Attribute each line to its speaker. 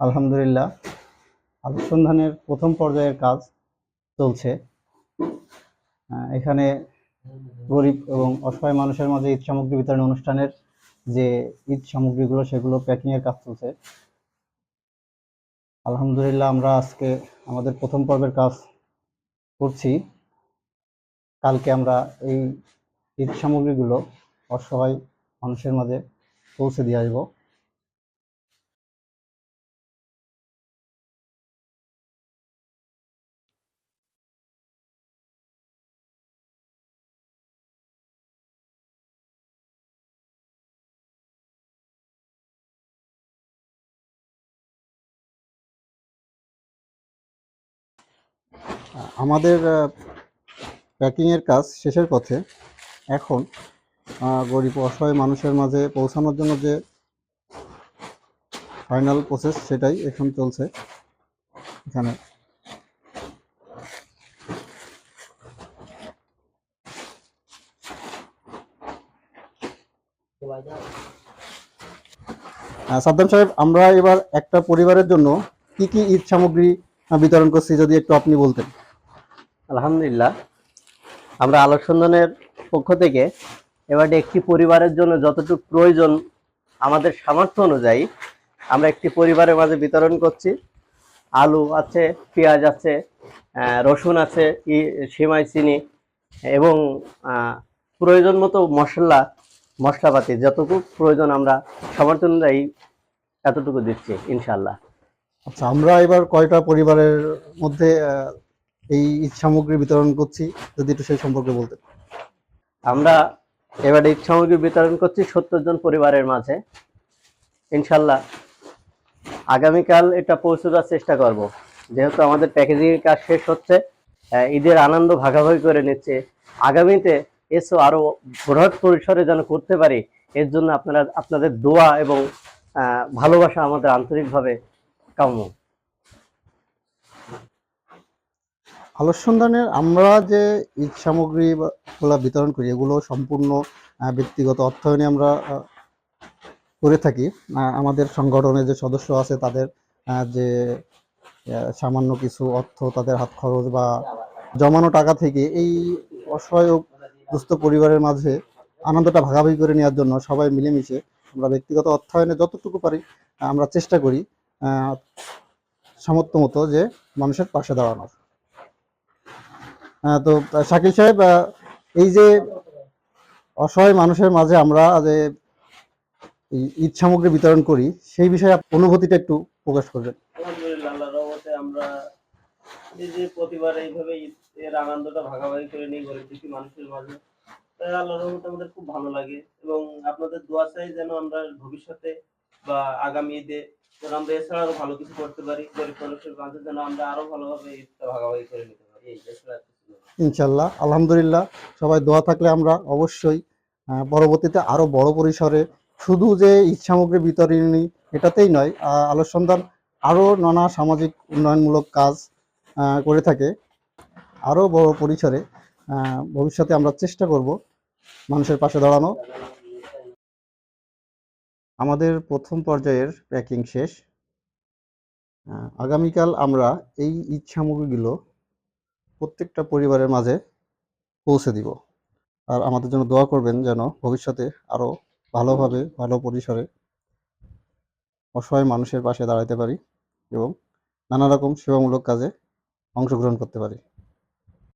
Speaker 1: আলহামদুলিল্লাহ আলোকসন্ধানের প্রথম পর্যায়ের কাজ চলছে। এখানে গরিব এবং অসহায় মানুষের মাঝে ঈদ সামগ্রী বিতরণ অনুষ্ঠানের যে ঈদ সামগ্রীগুলো, সেগুলো প্যাকিংয়ের কাজ চলছে। আলহামদুলিল্লাহ, আমরা আজকে আমাদের প্রথম পর্বের কাজ করছি। কালকে আমরা এই ঈদ সামগ্রীগুলো অসহায় মানুষের মাঝে পৌঁছে দিয়ে আসব। আমাদের প্যাকিংয়ের কাজ শেষের পথে এখন গরিব অসহায় মানুষের মাঝে পৌঁছানোর জন্য যে ফাইনাল প্রসেস সেটাই এখন চলছে এখানে। সাদ্দাম সাহেব, আমরা এবার একটা পরিবারের জন্য কি কি ঈদ সামগ্রী বিতরণ করছি যদি একটু আপনি বলতেন।
Speaker 2: আলহামদুলিল্লাহ। আমরা আলোক সন্ধানের পক্ষ থেকে এবার একটি পরিবারের জন্য যতটুকু প্রয়োজন আমাদের সামর্থ্য অনুযায়ী আমরা একটি পরিবারের মাঝে বিতরণ করছি। আলু আছে, পেঁয়াজ আছে রসুন আছে সিমাই, চিনি এবং প্রয়োজন মতো মশলা, মশলাপাতি যতটুকু প্রয়োজন আমরা সামর্থ্য অনুযায়ী এতটুকু দিচ্ছি ইনশাল্লাহ
Speaker 1: আচ্ছা আমরা এবার কয়টা পরিবারের মধ্যে এই ঈদ সামগ্রী বিতরণ করছি, যদি একটু সেই সম্পর্কে বলতেন।
Speaker 2: আমরা এবারে ঈদ সামগ্রী বিতরণ করছি সত্তর জন পরিবারের মাঝে। ইনশাল্লাহ আগামীকাল এটা পৌঁছে দেওয়ার চেষ্টা করব। যেহেতু আমাদের প্যাকেজিং এর কাজ শেষ হচ্ছে ঈদের আনন্দ ভাগাভাগি করে নিচ্ছে। আগামীতে এসো আরও বৃহৎ পরিসরে যেন করতে পারি, এর জন্য আপনারা আপনাদের দোয়া এবং ভালোবাসা আমাদের আন্তরিকভাবে কাম্য।
Speaker 1: আলোর সন্ধানের আমরা যে ঈদ সামগ্রী বা- গুলা বিতরণ করি, এগুলো সম্পূর্ণ ব্যক্তিগত অর্থায়নে আমরা করে থাকি। আমাদের সংগঠনের যে সদস্য আছে তাদের যে সামান্য কিছু অর্থ তাদের হাত খরচ বা জমানো টাকা থেকে এই অসহায় ও দুস্থ পরিবারের মাঝে আনন্দটা ভাগাভাগি করে নেওয়ার জন্য সবাই মিলেমিশে আমরা ব্যক্তিগত অর্থায়নে যতটুকু পারি আমরা চেষ্টা করি সামর্থ্য মতো যে মানুষের পাশে দাঁড়ানোর। তো শাকিল সাহেব এই যে অসহায় মানুষের মাঝে আমরা যে ঈদ সামগ্রী বিতরণ করি, সেই বিষয়ে অনুভূতিটা একটু প্রকাশ করবেন
Speaker 2: আলহামদুলিল্লাহ রহমতে আমরা এই যে প্রতিবার এইভাবে ঈদ- এর আনন্দটা ভাগাভাগি করে নিই গরিব দুঃখী মানুষের মাঝে তাই আল্লাহর রহমতে আমাদের খুব ভালো লাগে এবং আপনাদের দোয়া চাই যেন আমরা ভবিষ্যতে বা আগামী ঈদে যেন আমরা এছাড়া আরও ভালো কিছু করতে পারি, গরিব মানুষের মাঝে যেন আমরা আরও ভালোভাবে ঈদটা ভাগাভাগি করে নিতে পারি এই।
Speaker 1: ইনশাল্লাহ, আলহামদুলিল্লাহ। সবাই দোয়া থাকলে আমরা অবশ্যই পরবর্তীতে আরও বড় পরিসরে শুধু যে ঈদ সামগ্রী বিতরণী এটাতেই নয় আলোর সন্ধান আরও নানা সামাজিক উন্নয়নমূলক কাজ করে থাকে। আরও বড় পরিসরে ভবিষ্যতে আমরা চেষ্টা করব মানুষের পাশে দাঁড়ানো। আমাদের প্রথম পর্যায়ের প্যাকিং শেষ। আগামীকাল আমরা এই ঈদ সামগ্রীগুলো প্রত্যেকটা পরিবারের মাঝে পৌঁছে দিব। আর আমাদের জন্য দোয়া করবেন যেন ভবিষ্যতে আরও ভালোভাবে, ভালো পরিসরে অসহায় মানুষের পাশে দাঁড়াতে পারি এবং নানা রকম সেবামূলক কাজে অংশগ্রহণ করতে পারি।